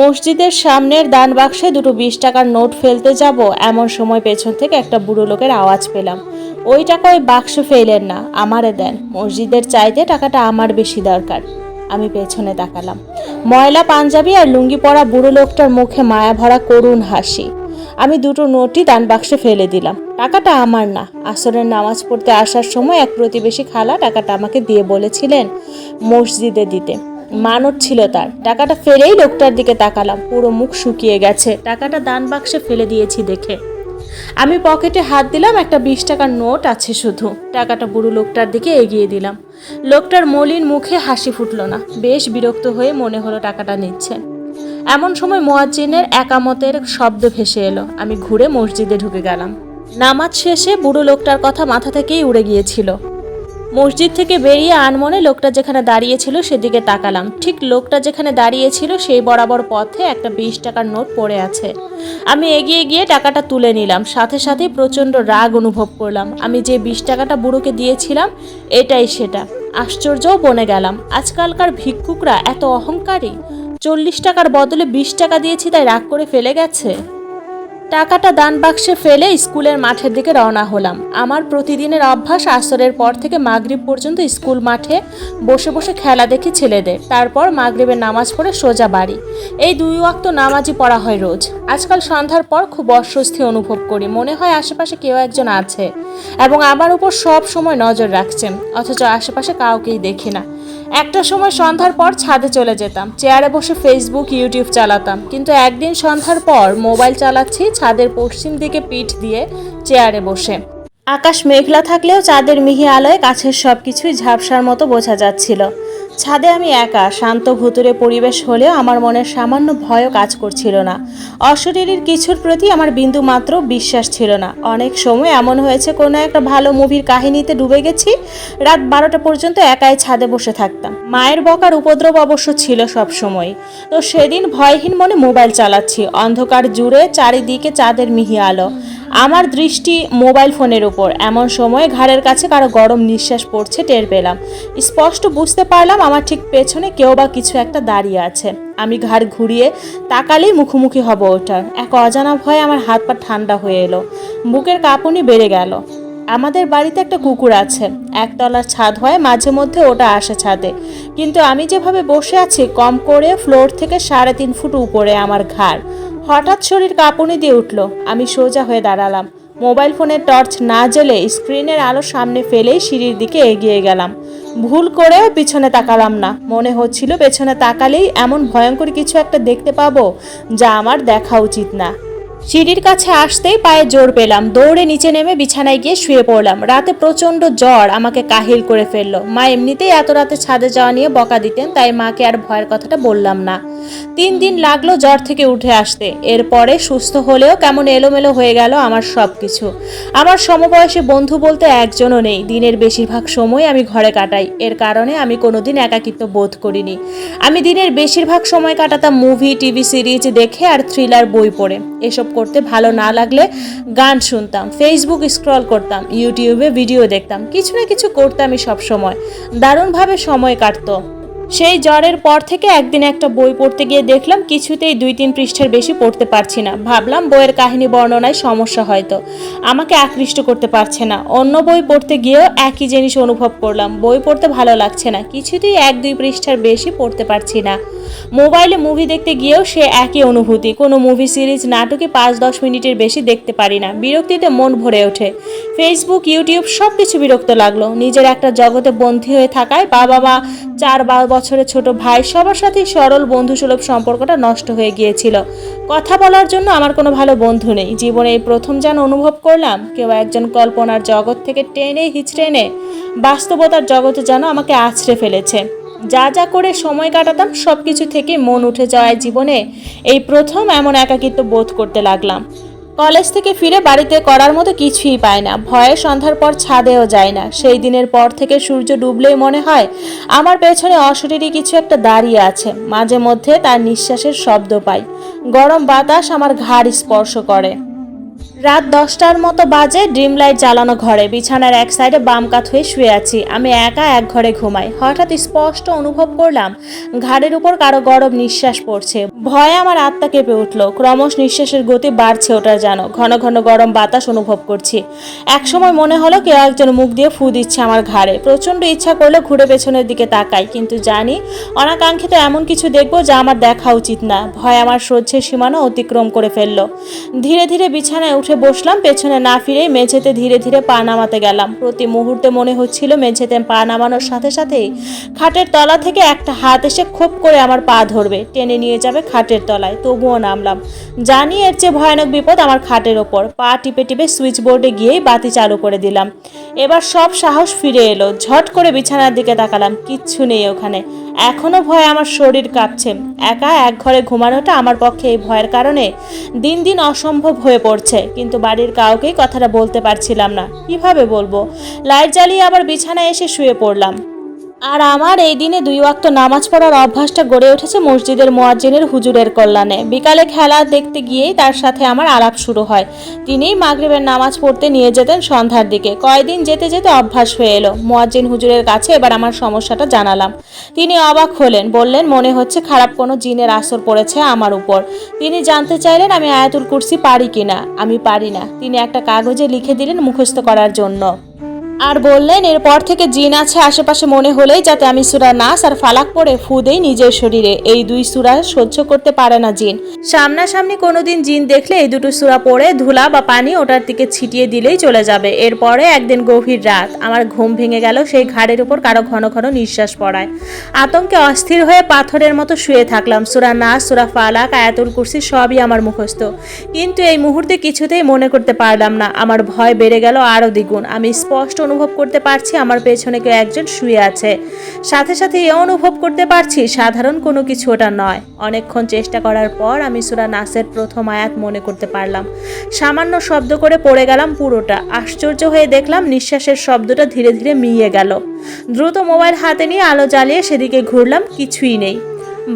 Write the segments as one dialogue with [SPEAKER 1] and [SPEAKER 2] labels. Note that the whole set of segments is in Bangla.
[SPEAKER 1] মসজিদের সামনের দান বাক্সে দুটো বিশ টাকার নোট ফেলতে যাব, এমন সময় পেছন থেকে একটা বুড়ো লোকের আওয়াজ পেলাম। ওই টাকা ওই বাক্সে ফেলেন না, আমারে দেন। মসজিদের চাইতে টাকাটা আমার বেশি দরকার। আমি পেছনে তাকালাম। ময়লা, পাঞ্জাবি আর লুঙ্গি পরা বুড়ো লোকটার মুখে মায়া ভরা করুণ হাসি। আমি দুটো নোটই দান বাক্সে ফেলে দিলাম। টাকাটা আমার না। আসরের নামাজ পড়তে আসার সময় এক প্রতিবেশী খালা টাকাটা আমাকে দিয়ে বলেছিলেন মসজিদে দিতে। মানত ছিল তার। টাকাটা ফেলেই লোকটার দিকে তাকালাম। পুরো মুখ শুকিয়ে গেছে। টাকাটা দান বাক্সে ফেলে দিয়েছি দেখে। আমি পকেটে হাত দিলাম, একটা বিশ টাকার নোট আছে শুধু। টাকাটা বুড়ো লোকটার দিকে এগিয়ে দিলাম। লোকটার মলিন মুখে হাসি ফুটলো না। বেশ বিরক্ত হয়ে মনে হলো টাকাটা নিচ্ছে। এমন সময় মোয়াজ্জিনের একামতের শব্দ ভেসে এলো। আমি ঘুরে মসজিদে ঢুকে গেলাম। নামাজ শেষে বুড়ো লোকটার কথা মাথা থেকেই উড়ে গিয়েছিল। মসজিদ থেকে বেরিয়ে আনমনে লোকটা যেখানে দাঁড়িয়েছিল সেদিকে তাকালাম। ঠিক লোকটা যেখানে দাঁড়িয়েছিল সেই বরাবর পথে একটা বিশ টাকার নোট পড়ে আছে। আমি এগিয়ে গিয়ে টাকাটা তুলে নিলাম। সাথে সাথে প্রচণ্ড রাগ অনুভব করলাম। আমি যে বিশ টাকাটা বুড়োকে দিয়েছিলাম, এটাই সেটা। আশ্চর্যও বনে গেলাম। আজকালকার ভিক্ষুকরা এত অহংকারী। চল্লিশ টাকার বদলে বিশ টাকা দিয়েছি তাই রাগ করে ফেলে গেছে? টাকাটা দান বাক্সে ফেলে স্কুলের মাঠের দিকে রওনা হলাম। আমার প্রতিদিনের অভ্যাস আসরের পর থেকে মাগরিব পর্যন্ত স্কুল মাঠে বসে বসে খেলা দেখি ছেলেদের। তারপর মাগরিবের নামাজ পড়ে সোজা বাড়ি। এই দুই ওয়াক্ত নামাজই পড়া হয় রোজ। আজকাল সন্ধ্যার পর খুব অস্বস্তি অনুভব করি। মনে হয় আশেপাশে কেউ একজন আছে এবং আমার উপর সব সময় নজর রাখছেন। অথচ আশেপাশে কাউকেই দেখি না। একটা সময় সন্ধ্যার পর ছাদে চলে যেতাম। চেয়ারে বসে ফেসবুক ইউটিউব চালাতাম। কিন্তু একদিন সন্ধ্যার পর মোবাইল চালাচ্ছি ছাদের পশ্চিম দিকে পিঠ দিয়ে চেয়ারে বসে। আকাশ মেঘলা থাকলেও চাঁদের মিহি আলোয় কাছের সব কিছুই ঝাপসার মতো বোঝা যাচ্ছিল। ছাদে আমি একা, শান্ত ভুতুরে পরিবেশ হলেও আমার মনের সামান্য ভয়ও কাজ করছিল না। অশরীরীর কিছুর প্রতি আমার বিন্দু মাত্র বিশ্বাস ছিল না। অনেক সময় এমন হয়েছে, কোনো একটা ভালো মুভির কাহিনীতে ডুবে গেছি, রাত বারোটা পর্যন্ত একাই ছাদে বসে থাকতাম। মায়ের বকার উপদ্রব অবশ্য ছিল সব সময় তো সেদিন ভয়হীন মনে মোবাইল চালাচ্ছি। অন্ধকার জুড়ে চারিদিকে চাঁদের মিহি আলো আমার দৃষ্টি মোবাইল ফোনের উপর। এমন সময় ঘাড়ের কাছে কারও গরম নিঃশ্বাস পড়ছে, টের পেলাম। স্পষ্ট বুঝতে পারলাম আমার ঠিক পেছনে কেউ বা কিছু একটা দাঁড়িয়ে আছে। আমি ঘাড় ঘুরিয়ে তাকালেই মুখোমুখি হব ওটার এক অজানা ভয়ে আমার হাত পা ঠান্ডা হয়ে এলো। বুকের কাঁপুনি বেড়ে গেল। আমাদের বাড়িতে একটা কুকুর আছে। একতলার ছাদ হয়, মাঝে মধ্যে ওটা আসে ছাদে। কিন্তু আমি যেভাবে বসে আছি, কম করে ফ্লোর থেকে সাড়ে তিন ফুট উপরে আমার ঘাড়। হঠাৎ শরীর কাঁপুনি দিয়ে উঠল। আমি সোজা হয়ে দাঁড়ালাম। মোবাইল ফোনের টর্চ না জ্বলে স্ক্রিনের আলো সামনে ফেলেই সিঁড়ির দিকে এগিয়ে গেলাম। ভুল করেও পিছনে তাকালাম না। মনে হচ্ছিল পেছনে তাকালেই এমন ভয়ঙ্কর কিছু একটা দেখতে পাবো যা আমার দেখা উচিত না। সিঁড়ির কাছে আসতেই পায়ে জোর পেলাম। দৌড়ে নিচে নেমে বিছানায় গিয়ে শুয়ে পড়লাম। রাতে প্রচণ্ড জ্বর আমাকে কাহিল করে ফেলল। মা এমনিতেই এত রাতে ছাদে যাওয়া নিয়ে বকা দিতেন, তাই মাকে আর ভয়ের কথাটা বললাম না। তিন দিন লাগল জ্বর থেকে উঠে আসতে। এরপরে সুস্থ হলেও কেমন এলোমেলো হয়ে গেল আমার সব কিছু আমার সমবয়সী বন্ধু বলতে একজনও নেই। দিনের বেশিরভাগ সময় আমি ঘরে কাটাই। এর কারণে আমি কোনোদিন একাকিত্ব বোধ করিনি। আমি দিনের বেশিরভাগ সময় কাটাতাম মুভি, টিভি, সিরিজ দেখে আর থ্রিলার বই পড়ে। এসব করতে ভালো না লাগলে গান শুনতাম ফেসবুক স্ক্রল করতাম ইউটিউবে ভিডিও দেখতাম, কিছু না কিছু করতামই সবসময়। দারুণভাবে সময় কাটতো। সেই জ্বরের পর থেকে একদিন একটা বই পড়তে গিয়ে দেখলাম কিছুতেই দুই তিন পৃষ্ঠার বেশি পড়তে পারছি না। ভাবলাম বইয়ের কাহিনী বর্ণনায় সমস্যা হয়তো। আমাকে আকৃষ্ট করতে পারছে না। অন্য বই পড়তে গিয়েও একই জিনিস অনুভব করলাম। বই পড়তে ভালো লাগছে না। কিছুতেই এক দুই পৃষ্ঠার বেশি পড়তে পারছি না। মোবাইলে মুভি দেখতে গিয়েও সে একই অনুভূতি। কোনো মুভি সিরিজ, নাটকে পাঁচ দশ মিনিটের বেশি দেখতে পারি না। বিরক্তিতে মন ভরে ওঠে। ফেসবুক, ইউটিউব সব কিছু বিরক্ত লাগল। নিজের একটা জগতে বন্দী হয়ে থাকায় বাবা মা চার বারো বছরের ছোট ভাই সবার সাথেই সরল বন্ধুসুলভ সম্পর্কটা নষ্ট হয়ে গিয়েছিল। কথা বলার জন্য আমার কোনো ভালো বন্ধু নেই। জীবনে এই প্রথম যেন অনুভব করলাম, কেউ একজন কল্পনার জগৎ থেকে টেনে হিচড়ে এনে বাস্তবতার জগতে যেন আমাকে আছড়ে ফেলেছে। যা যা করে সময় কাটাতাম সব কিছু থেকে মন উঠে যাওয়ায় জীবনে এই প্রথম এমন একাকিত্ব বোধ করতে লাগলাম। কলেজ থেকে ফিরে বাড়িতে করার মতো কিছুই পায় না। ভয়ে সন্ধ্যার পর ছাদেও যায় না। সেই দিনের পর থেকে সূর্য ডুবলেই মনে হয় আমার পেছনে অশরীরই কিছু একটা দাঁড়িয়ে আছে। মাঝে মধ্যে তার নিঃশ্বাসের শব্দ পাই। গরম বাতাস আমার ঘাড় স্পর্শ করে। রাত দশটার মতো বাজে ড্রিম লাইট জ্বালানো ঘরে। বিছানার এক সাইডে বাম কাত হয়ে শুয়ে আছি। আমি একা এক ঘরে ঘুমাই। হঠাৎ স্পষ্ট অনুভব করলাম, ঘাড়ের উপর কারও গরম নিঃশ্বাস পড়ছে। ভয়ে আমার আত্মা কেঁপে উঠল। ক্রমশ নিঃশ্বাসের গতি বাড়ছে ওটার যেন। ঘন ঘন গরম বাতাস অনুভব করছি। একসময় মনে হলো কেউ একজন মুখ দিয়ে ফু দিচ্ছে আমার ঘাড়ে। প্রচণ্ড ইচ্ছা করলে ঘুরে পেছনের দিকে তাকাই, কিন্তু জানি অনাকাঙ্ক্ষিত এমন কিছু দেখব যা আমার দেখা উচিত না। ভয় আমার সহ্যের সীমানা অতিক্রম করে ফেলল। ধীরে ধীরে বিছানায় উঠে বসলাম, পেছনে না ফিরেই মেঝেতে ধীরে ধীরে পা নামাতে গেলাম। প্রতি মুহূর্তে মনে হচ্ছিল মেঝেতে পা নামানোর সাথে সাথেই খাটের তলা থেকে একটা হাত এসে খোপ করে আমার পা ধরবে। টেনে নিয়ে যাবে খাটের তলায়, তবুও নামলাম। জানি এর চেয়ে ভয়ানক বিপদ আমার খাটের ওপর। পা টিপে টিপে সুইচ বোর্ডে গিয়েই বাতি চালু করে দিলাম। এবার সব সাহস ফিরে এলো। ঝট করে বিছানার দিকে তাকালাম। কিচ্ছু নেই ওখানে। এখনও ভয়ে আমার শরীর কাঁপছে। একা এক ঘরে ঘুমানোটা আমার পক্ষে এই ভয়ের কারণে দিন দিন অসম্ভব হয়ে পড়ছে। কিন্তু বাড়ির কাউকেই কথাটা বলতে পারছিলাম না। কীভাবে বলব? লাইট জ্বালিয়ে আবার বিছানায় এসে শুয়ে পড়লাম। আর আমার এই দিনে দুই ওয়াক্ত নামাজ পড়ার অভ্যাসটা গড়ে উঠেছে মসজিদের মোয়াজ্জিনের হুজুরের কল্যাণে। বিকালে খেলা দেখতে গিয়েই তার সাথে আমার আলাপ শুরু হয়। তিনিই মাগরিবের নামাজ পড়তে নিয়ে যেতেন সন্ধ্যার দিকে। কয়দিন যেতে যেতে অভ্যাস হয়ে এলো। মোয়াজ্জিন হুজুরের কাছে এবার আমার সমস্যাটা জানালাম। তিনি অবাক হলেন, বললেন, মনে হচ্ছে খারাপ কোনো জিনের আসর পড়েছে আমার উপর। তিনি জানতে চাইলেন আমি আয়াতুল কুরসি পারি কিনা? আমি পারি না। তিনি একটা কাগজে লিখে দিলেন মুখস্থ করার জন্য। আর বললেন, এরপর থেকে জিন আছে আশেপাশে মনে হলেই যাতে আমি সুরা নাস আর ফালাক পড়ে ফু দেই নিজের শরীরে। এই দুই সুরা সহ্য করতে পারে না জিন। সামনাসামনি কোনোদিন জিন দেখলে এই দুটো সুরা পড়ে, ধুলা বা পানি ওটার দিকে ছিটিয়ে দিলেই চলে যাবে। এরপরে একদিন গভীর রাত, আমার ঘুম ভেঙে গেল, সেই ঘাড়ের উপর কারও ঘন ঘন নিঃশ্বাস পড়ায়। আতঙ্কে অস্থির হয়ে পাথরের মতো শুয়ে থাকলাম। সুরা নাস, সুরা ফালাক, আয়াতুল কুরসি সবই আমার মুখস্থ। কিন্তু এই মুহূর্তে কিছুতেই মনে করতে পারলাম না। আমার ভয় বেড়ে গেল আরও দ্বিগুণ। আমি স্পষ্ট অনুভব করতে পারছি, আমার পেছনে কেউ একজন শুয়ে আছে। সাথে সাথে এও অনুভব করতে পারছি, সাধারণ কোনো কিছু ওটা নয়। অনেকক্ষণ চেষ্টা করার পর আমি সুরা নাসের প্রথম আয়াত মনে করতে পারলাম। সামান্য শব্দ করে পড়ে গেলাম পুরোটা। আশ্চর্য হয়ে দেখলাম নিঃশ্বাসের শব্দটা ধীরে ধীরে মিয়ে গেল। দ্রুত মোবাইল হাতে নিয়ে আলো জ্বালিয়ে সেদিকে ঘুরলাম, কিছুই নেই।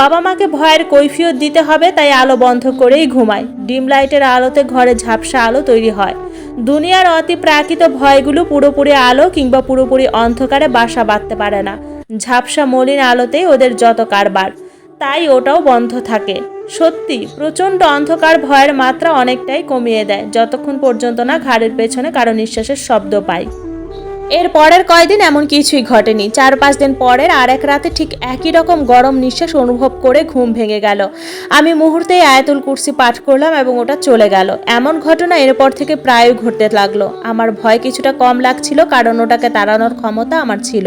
[SPEAKER 1] বাবা মাকে ভয়ের কৈফিয়ত দিতে হবে, তাই আলো বন্ধ করেই ঘুমায় ডিম লাইটের আলোতে ঘরে ঝাপসা আলো তৈরি হয়। দুনিয়ার অতি প্রাকৃত ভয়গুলো পুরোপুরি আলো কিংবা পুরোপুরি অন্ধকারে বাসা বাঁধতে পারে না। ঝাপসা মলিন আলোতেই ওদের যত কারবার, তাই ওটাও বন্ধ থাকে। সত্যি, প্রচণ্ড অন্ধকার ভয়ের মাত্রা অনেকটাই কমিয়ে দেয়, যতক্ষণ পর্যন্ত না ঘাড়ের পেছনে কারও নিঃশ্বাসের শব্দ পাই এর পরের কয়দিন এমন কিছুই ঘটেনি। চার পাঁচ দিন পরের আর এক রাতে ঠিক একই রকম গরম নিঃশ্বাস অনুভব করে ঘুম ভেঙে গেল। আমি মুহূর্তেই আয়াতুল কুর্সি পাঠ করলাম এবং ওটা চলে গেল। এমন ঘটনা এরপর থেকে প্রায় ঘটতে লাগল। আমার ভয় কিছুটা কম লাগছিল কারণ ওটাকে তাড়ানোর ক্ষমতা আমার ছিল।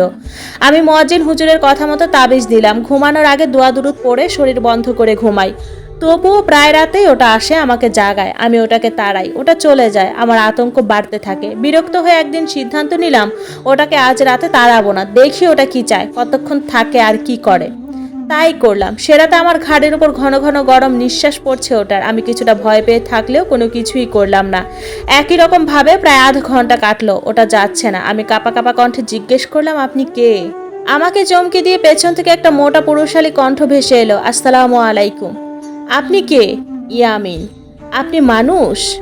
[SPEAKER 1] আমি মজিন হুজুরের কথা মতো তাবিজ দিলাম। ঘুমানোর আগে দোয়া দুরুদ পড়ে শরীর বন্ধ করে ঘুমাই। তবুও প্রায় রাতেই ওটা আসে আমাকে জাগায়। আমি ওটাকে তাড়াই। ওটা চলে যায়। আমার আতঙ্ক বাড়তে থাকে। বিরক্ত হয়ে একদিন সিদ্ধান্ত নিলাম, ওটাকে আজ রাতে তাড়াবো না। দেখি ওটা কি চায়। কতক্ষণ থাকে আর কি করে। তাই করলাম। সেরাতে আমার ঘাড়ের উপর ঘন ঘন গরম নিঃশ্বাস পড়ছে ওটার। আমি কিছুটা ভয় পেয়ে থাকলেও কোনো কিছুই করলাম না। একই রকম ভাবে প্রায় আধ ঘণ্টা কাটলো। ওটা যাচ্ছে না। আমি কাপা কাপা কণ্ঠে জিজ্ঞেস করলাম, আপনি কে? আমাকে চমকে দিয়ে পেছন থেকে একটা মোটা পুরুষালী কণ্ঠ ভেসে এলো, আসসালামু আলাইকুম। আপনি কে? ইয়ামিন আপনি মানুষ?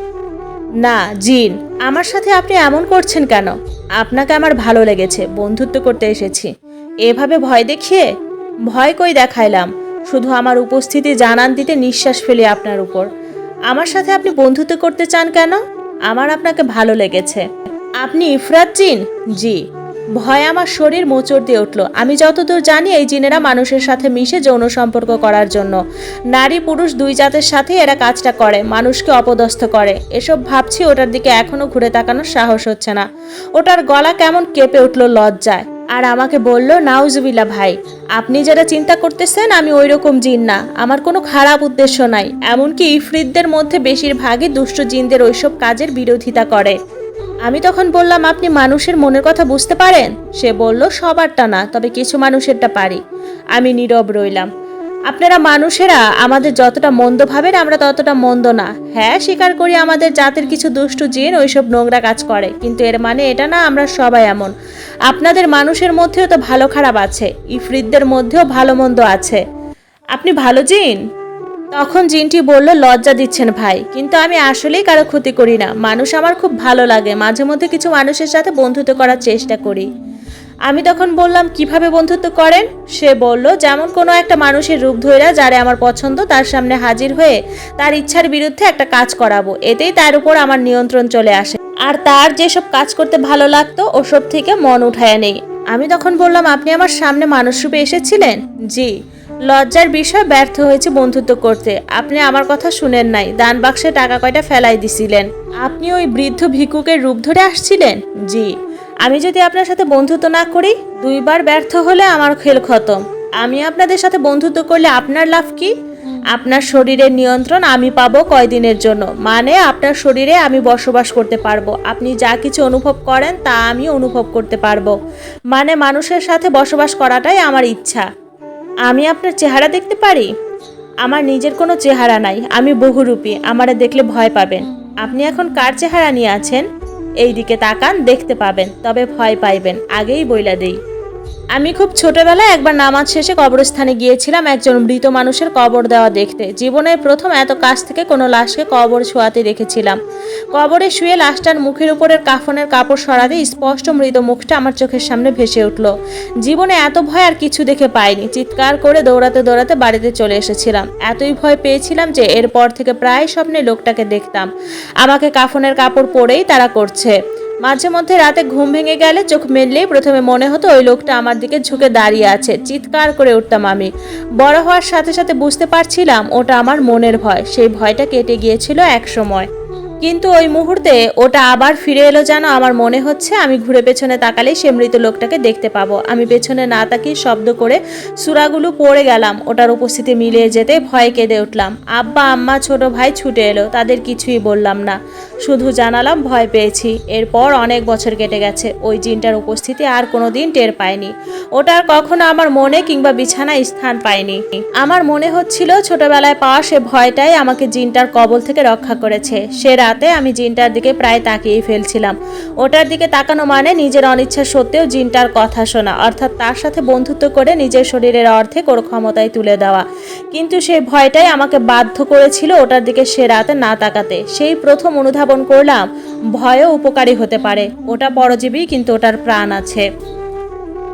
[SPEAKER 1] না, জিন। আমার সাথে আপনি এমন করছেন কেন? আপনাকে আমার ভালো লেগেছে, বন্ধুত্ব করতে এসেছি। এভাবে ভয় দেখিয়ে? ভয় কই দেখাইলাম? শুধু আমার উপস্থিতি জানান দিতে নিঃশ্বাস ফেলি আপনার উপর। আমার সাথে আপনি বন্ধুত্ব করতে চান কেন? আমার আপনাকে ভালো লেগেছে। আপনি ইফরাত জিন? জি। ভয় আমার শরীর মোচড় দিয়ে উঠল। আমি যতদূর জানি, এই জিনেরা মানুষের সাথে মিশে যৌন সম্পর্ক করার জন্য। নারী পুরুষ দুই জাতের সাথে এরা কাজটা করে, মানুষকে অপদস্থ করে। এসব ভাবছি ওটার দিকে এখনও ঘুরে তাকানোর সাহস হচ্ছে না। ওটার গলা কেমন কেঁপে উঠল লজ্জায়। আর আমাকে বলল নাউজুবিল্লা ভাই, আপনি যেটা চিন্তা করতেছেন, আমি ওই রকম জিন না। আমার কোনো খারাপ উদ্দেশ্য নাই। এমনকি ইফরিতদের মধ্যে বেশিরভাগই দুষ্ট জিনদের ওইসব কাজের বিরোধিতা করে। আমি তখন বললাম, আপনি মানুষের মনের কথা বুঝতে পারেন? সে বলল, সবারটা না, তবে কিছু মানুষেরটা পারি। আমি নীরব রইলাম। আপনারা মানুষেরা, আমাদের যতটা মন্দ ভাবেন, আমরা ততটা মন্দ না। হ্যাঁ স্বীকার করি, আমাদের জাতের কিছু দুষ্টু জিন ওইসব নোংরা কাজ করে। কিন্তু এর মানে এটা না, আমরা সবাই এমন। আপনাদের মানুষের মধ্যেও তো ভালো খারাপ আছে। ইফরিতদের মধ্যেও ভালো মন্দ আছে। আপনি ভালো জিন? তখন জিনটি বলল, লজ্জা দিচ্ছেন ভাই, কিন্তু আমি আসলেই কারও ক্ষতি করি না। মানুষ আমার খুব ভালো লাগে। মাঝে মধ্যে কিছু মানুষের সাথে বন্ধুত্ব করার চেষ্টা করি। আমি তখন বললাম, কীভাবে বন্ধুত্ব করেন? সে বলল, যেমন কোনো একটা মানুষের রূপ ধইরা যারে আমার পছন্দ, তার সামনে হাজির হয়ে তার ইচ্ছার বিরুদ্ধে একটা কাজ করাবো। এতেই তার উপর আমার নিয়ন্ত্রণ চলে আসে। আর তার যেসব কাজ করতে ভালো লাগতো, ওসব থেকে মন উঠায় নেই। আমি তখন বললাম, আপনি আমার সামনে মানুষ রূপে এসেছিলেন? জি। লজ্জার বিষয় ব্যর্থ হয়েছে বন্ধুত্ব করতে। আপনি আমার কথা শুনেন নাই, দান বাক্সে টাকা কয়টা ফেলাই দিছিলেন। আপনি ওই বৃদ্ধ ভিক্ষুকের রূপ ধরে আসছিলেন? জি। আমি যদি আপনার সাথে বন্ধুত্ব না করি, দুইবার ব্যর্থ হলে আমার খেল খতম। আমি আপনাদের সাথে বন্ধুত্ব করলে আপনার লাভ কি? আপনার শরীরের নিয়ন্ত্রণ আমি পাবো কয়দিনের জন্য। মানে আপনার শরীরে আমি বসবাস করতে পারব। আপনি যা কিছু অনুভব করেন তা আমি অনুভব করতে পারব। মানে মানুষের সাথে বসবাস করাটাই আমার ইচ্ছা। আমি আপনার চেহারা দেখতে পারি? আমার নিজের কোনো চেহারা নাই। আমি বহুরূপী। আমারে দেখলে ভয় পাবেন। আপনি এখন কার চেহারা নিয়ে আছেন? এই দিকে তাকান, দেখতে পাবেন, তবে ভয় পাইবেন। আগেই বইলা দেই। আমি খুব ছোটবেলায় একবার নামাজ শেষে কবরস্থানে গিয়েছিলাম একজন মৃত মানুষের কবর দেওয়া দেখতে। জীবনের প্রথম এত কাছ থেকে কোনো লাশকে কবর ছোঁয়াতে দেখেছিলাম। কবরে শুয়ে লাশটার মুখের উপরের কাফনের কাপড় সরাতে স্পষ্ট মৃত মুখটা আমার চোখের সামনে ভেসে উঠল। জীবনে এত ভয় আর কিছু দেখে পাইনি। চিৎকার করে দৌড়াতে দৌড়াতে বাড়িতে চলে এসেছিলাম। এতই ভয় পেয়েছিলাম যে এরপর থেকে প্রায় স্বপ্নে লোকটাকে দেখতাম। আমাকে কাফনের কাপড় পরেই তারা করছে। মাঝে মধ্যে রাতে ঘুম ভেঙে গেলে চোখ মেললেই প্রথমে মনে হতো ওই লোকটা আমার দিকে ঝুঁকে দাঁড়িয়ে আছে, চিৎকার করে উঠতাম আমি। বড় হওয়ার সাথে সাথে বুঝতে পারছিলাম ওটা আমার মনের ভয়, সেই ভয়টা কেটে গিয়েছিল এক সময়। কিন্তু ওই মুহূর্তে ওটা আবার ফিরে এলো যেন আমার মনে হচ্ছে আমি ঘুরে পেছনে তাকালেই সে মৃত লোকটাকে দেখতে পাবো। আমি পেছনে না তাকিয়ে শব্দ করে সুরাগুলো পড়ে গেলাম, ওটার উপস্থিতি মিলিয়ে যেতে ভয়ে কেঁদে উঠলাম। আব্বা, আম্মা, ছোট ভাই ছুটে এলো, তাদের কিছুই বললাম না। শুধু জানালাম, ভয় পেয়েছি। এরপর অনেক বছর কেটে গেছে, ওই জিনটার উপস্থিতি আর কোনো দিন টের পাইনি। ওটার কখনো আমার মনে কিংবা বিছানায় স্থান পায়নি। আমার মনে হচ্ছিল ছোটবেলায় পাওয়া সে ভয়টাই আমাকে জিনটার কবল থেকে রক্ষা করেছে। সে রাতে আমি জিনটার দিকে প্রায় তাকিয়েই ফেলছিলাম। ওটার দিকে তাকানো মানে নিজের অনিচ্ছা সত্ত্বেও জিনটার কথা শোনা, অর্থাৎ তার সাথে বন্ধুত্ব করে নিজের শরীরের অর্ধেক ওর ক্ষমতায় তুলে দেওয়া। কিন্তু সেই ভয়টাই আমাকে বাধ্য করেছিল ওটার দিকে সে রাতে না তাকাতে। সেই প্রথম অনুধাবন করলাম, ভয়ও উপকারী হতে পারে। ওটা পরজীবী, কিন্তু ওটার প্রাণ আছে।